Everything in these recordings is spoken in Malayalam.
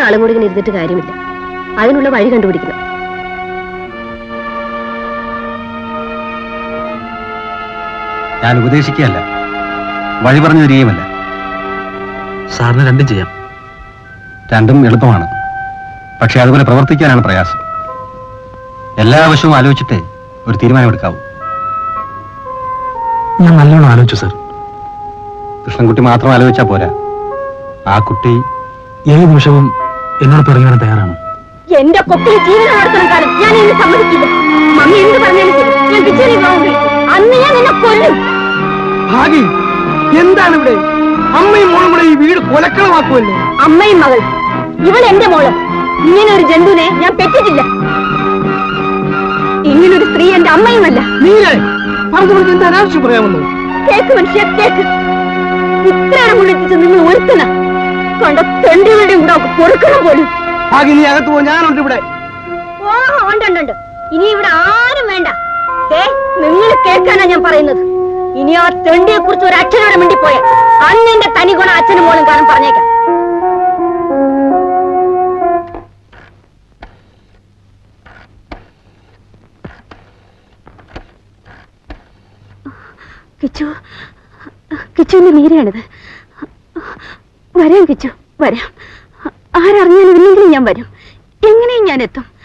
നാളും കൂടി ഇങ്ങനെ ഇരുന്നിട്ട് കാര്യമില്ല. അതിനുള്ള വഴി കണ്ടുപിടിക്കണം. ഞാൻ ഉപദേശിക്കുകയല്ല. വഴി പറഞ്ഞു തരികയുമല്ല സാറിന് രണ്ടും ചെയ്യാം. രണ്ടും എളുപ്പമാണ്. പക്ഷെ അതുപോലെ പ്രവർത്തിക്കാനാണ് പ്രയാസം. എല്ലാ വശവും ആലോചിച്ചിട്ട് ഒരു തീരുമാനമെടുക്കാവൂ. ഞാൻ നല്ലോണം ആലോചിച്ചു സാർ. കൃഷ്ണൻകുട്ടി മാത്രം ആലോചിച്ചാൽ പോരാ. ആ കുട്ടി ഏത് നിമിഷവും എന്നോട് പറയാൻ തയ്യാറാണ്. എന്റെ കൊക്കിന് ജീവിതം നടത്തുന്ന കാലം ഞാൻ എന്നെ സമ്മതിക്കില്ല. മമ്മി എന്ത് പറഞ്ഞാലും ശരി. ഞാൻ കിച്ചറി വിവാഹം കഴിക്കും. അന്ന് ഞാൻ നിന്നെ കൊല്ലും. ഭാഗി എന്താണ് ഇവിടെ അമ്മയും മോളും കൂടെ ഈ വീട് കൊലക്കളമാക്കുമല്ലോ അമ്മയും മകൾ ഇവൾ എന്റെ മോൾ. ഇങ്ങനെ ഒരു ജന്തുവിനെ ഞാൻ പെറ്റിട്ടില്ല. ഇങ്ങനൊരു സ്ത്രീ എന്റെ അമ്മയുമല്ല. നീലേ പറഞ്ഞു പറഞ്ഞു എന്താ അനാവശ്യം പറയാമെന്നോ? കേക്ക് മനുഷ്യ കേക്ക്. ഇത്രയാണ് മുള്ളിപ്പിച്ച് നിങ്ങൾ ഒരുത്തന. കണ്ട തെണ്ടികളുടെ കൂടെ അവൾക്ക് പൊറുക്കണം പോലും. ഭാഗി നീ അകത്ത് പോ ഞാനുണ്ട് ഇവിടെ. ഓ ഉണ്ട് ഉണ്ട്, ഉണ്ട്. ഇനി ഇവിടെ ആരും വേണ്ട. ദേ, നിങ്ങൾ കേൾക്കാനാ ഞാൻ പറയുന്നത്. ഇനി ആ തെണ്ടിയെ കുറിച്ച് ഒരു അക്ഷരോടെ മിണ്ടിപ്പോയ അന്ന് എന്റെ തനി ഗുണം അച്ഛനും മോളും കാണും പറഞ്ഞേക്കാം. കിച്ചു കിച്ചുവിന്റെ നീരയാണിത്. വരാം കിച്ചു വരാം. ആരറിഞ്ഞാലും ഇല്ലെങ്കിലും ഞാൻ വരും. എങ്ങനെയും ഞാൻ എത്തും.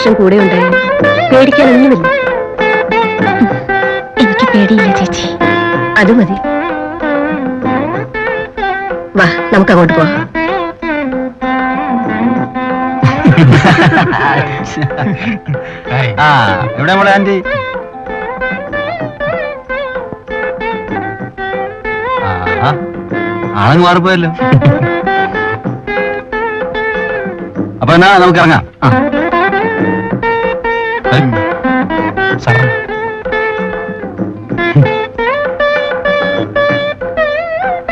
പുരുഷൻ കൂടെ ഉണ്ടായിരുന്നു. പേടിക്കാനൊന്നുമില്ല. എനിക്ക് പേടിയില്ല ചേച്ചി. അത് മതി. വാ നമുക്ക് അങ്ങോട്ട് പോവാം. ആ എവിടെ മോളെ ആന്റി ആളങ്ങ് മാറിപ്പോയല്ലോ. അപ്പൊ എന്നാ നമുക്ക് ഇറങ്ങാം.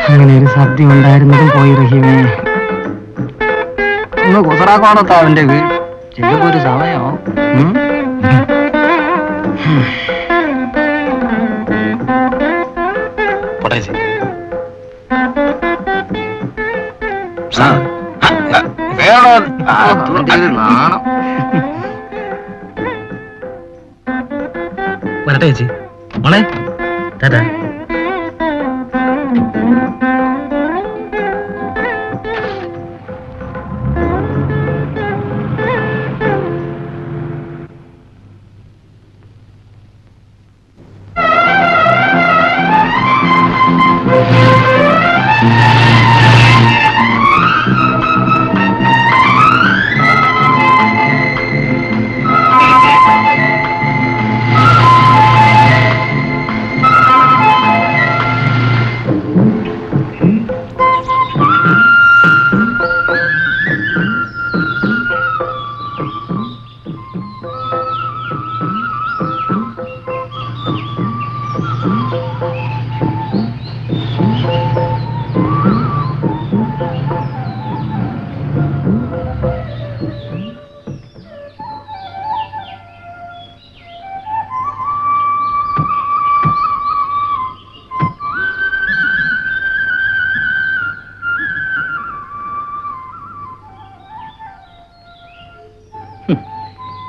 അങ്ങനെ ഒരു സദ്യ ഉണ്ടായിരുന്നതും പോയി റഹീമേ ഒന്ന് കുസറാക്കോണത്താ അവന്റെ വീട് ചിലപ്പോ ഒരു സമയോ വേണോ? നാണം. ചേച്ചി. മോളെ ടാറ്റാ.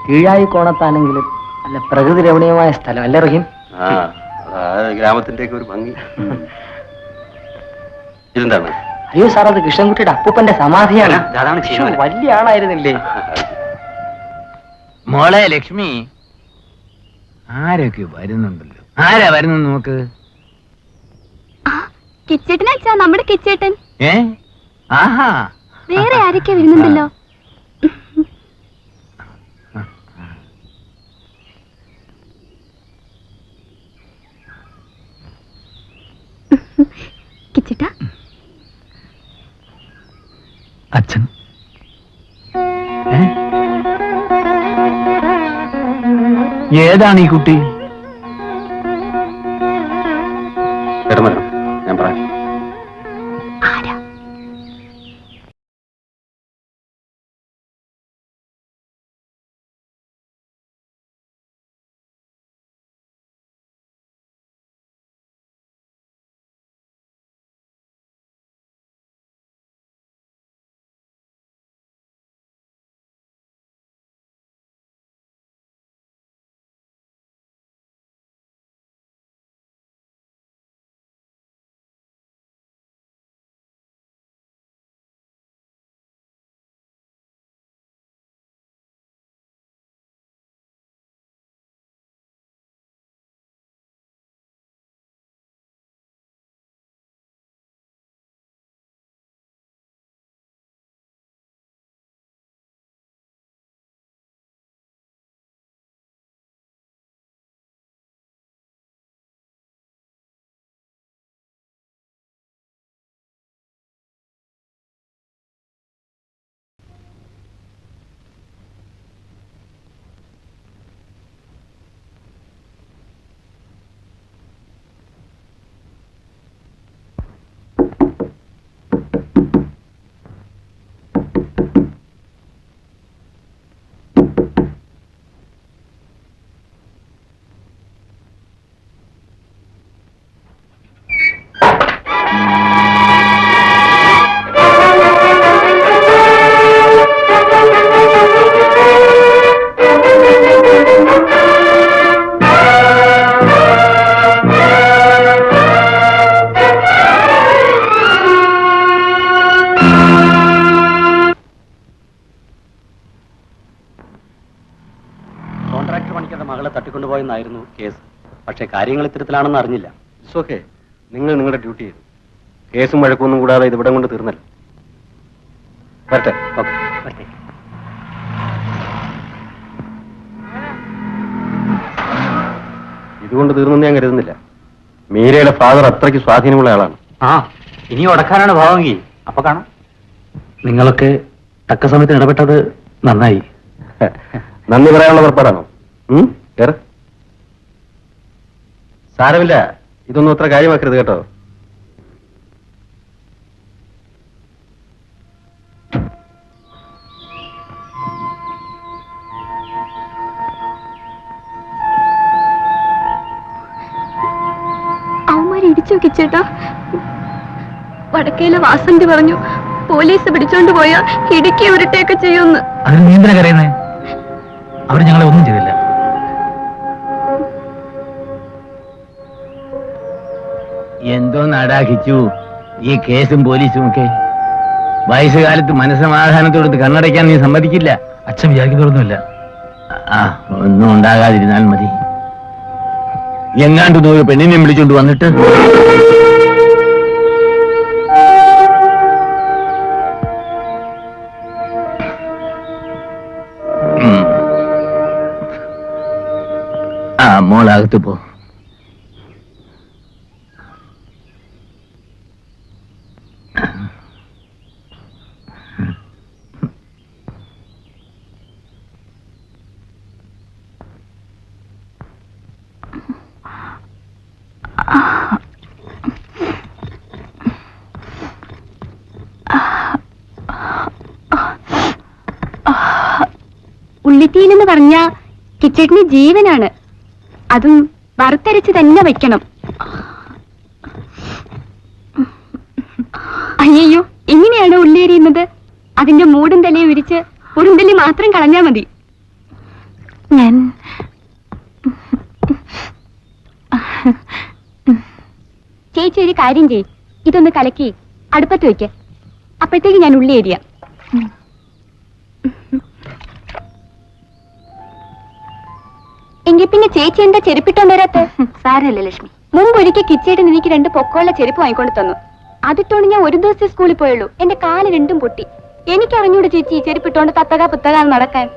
കീഴായി കോണത്താണെങ്കിലും നല്ല പ്രകൃതി രമണീയമായ സ്ഥലം അല്ലേ റഹീം? ആ അതാ ഗ്രാമത്തിന്റെ ഒരു ഭംഗി. ഇതെന്താണ്? അയ്യോ സാർ അത് കൃഷ്ണൻകുട്ടിയുടെ അപ്പൂപ്പന്റെ സമാധിയാണ്. അതാണ് ശ്ശോ, വലിയ ആളായിരുന്നില്ലേ? മോളെ ലക്ഷ്മി ആരൊക്കെ വരുന്നുണ്ടല്ലോ? ആരാ വരുന്നു നോക്ക്. കിച്ചേട്ടൻ അച്ഛാ നമ്മുടെ കിച്ചേട്ടൻ. ഏ? ആഹാ. വേറെ ആരൊക്കെ വരുന്നുണ്ടല്ലോ? കിച്ചിട്ട. അച്ഛൻ. ഏതാണ് ഈ കുട്ടി? തട്ടിക്കൊണ്ടുപോയെന്നായിരുന്നു കേസ്. പക്ഷേ കാര്യങ്ങൾ ഇത്തരത്തിലാണെന്ന് അറിഞ്ഞില്ല. ഇറ്റ്സ് ഓക്കെ നിങ്ങൾ നിങ്ങളുടെ ഡ്യൂട്ടി ചെയ്തു. കേസും വഴക്കൊന്നും കൂടാതെ ഇത് ഇവിടെ കൊണ്ട് തീർന്നല്ലോ. വരട്ടെ. ഓക്കെ വരട്ടെ. ഇതുകൊണ്ട് തീർന്നെന്ന് ഞാൻ കരുതുന്നില്ല. മീരയുടെ ഫാദർ അത്രയ്ക്ക് സ്വാധീനമുള്ള ആളാണ്. ആ ഇനി ഉടക്കാനാണ് ഭാവമെങ്കിൽ അപ്പൊ കാണാം. നിങ്ങളൊക്കെ തക്ക സമയത്ത് ഇടപെട്ടത് നന്നായി. നന്ദി പറയാനുള്ള പുറപ്പാടാണോ? കേറ്. സാരമില്ല ഇതൊന്നും അത്ര കാര്യമാക്കരുത് കേട്ടോ. വടക്കയിലെ ഇടിച്ചു കിച്ചേട്ടാ വടക്കേലെ വാസന്തി പറഞ്ഞു പോലീസ് പിടിച്ചോണ്ട് പോയാ ഇടുക്കി ഉരുട്ടയൊക്കെ ചെയ്യുമെന്ന് അതിന് നീ എന്തിനാ കരയുന്നേ? അവർ ഞങ്ങളെ ഒന്നും ചെയ്തില്ല. എന്തോ നാടാഹിച്ചു. ഈ കേസും പോലീസും ഒക്കെ. വയസ്സുകാലത്ത് മനസ്സമാധാനത്തോടത്ത് കണ്ണടയ്ക്കാൻ നീ സമ്മതിക്കില്ല. അച്ഛൻ വിചാരിക്കുന്നതൊന്നുമില്ല. ആ ഒന്നും ഉണ്ടാകാതിരുന്നാൽ മതി. എങ്ങാണ്ട് നൂറ് പെണ്ണിനെ വിളിച്ചുകൊണ്ട് വന്നിട്ട്. ആ മോളകത്ത് പോ. ഉള്ളിത്തീൻ എന്ന് പറഞ്ഞ കിച്ചടിന് ജീവനാണ്. അതും വറുത്തരച്ച് തന്നെ വെക്കണം അയ്യോ എങ്ങനെയാണ് ഉള്ളി എരിയുന്നത് അതിന്റെ മൂടും തലയും വിരിച്ച് ഉടുന്തല്ലി മാത്രം കളഞ്ഞാ മതി. ഞാൻ ചേച്ചി ഒരു കാര്യം ചെയ് ഇതൊന്ന് കലക്കി അടുപ്പത്ത് വയ്ക്ക് അപ്പോഴത്തേക്ക് ഞാൻ ഉള്ളി എരിയാം എങ്കിൽ പിന്നെ ചേച്ചി എന്താ ചെരുപ്പിട്ടോണ്ട് വരാത്ത? സാരല്ലേ ലക്ഷ്മി. മുമ്പ് ഒരിക്കൽ കിച്ചേട്ടൻ എനിക്ക് രണ്ട് പൊക്കമുള്ള ചെരുപ്പ് വാങ്ങിക്കൊണ്ട് തന്നു. അതിട്ടോണ്ട് ഞാൻ ഒരു ദിവസം സ്കൂളിൽ പോയുള്ളൂ. എന്റെ കാൽ രണ്ടും പൊട്ടി. എനിക്ക് അറിഞ്ഞൂടെ ചേച്ചി ഈ ചെരുപ്പിട്ടോണ്ട് തത്തക പുത്തക നടക്കാൻ.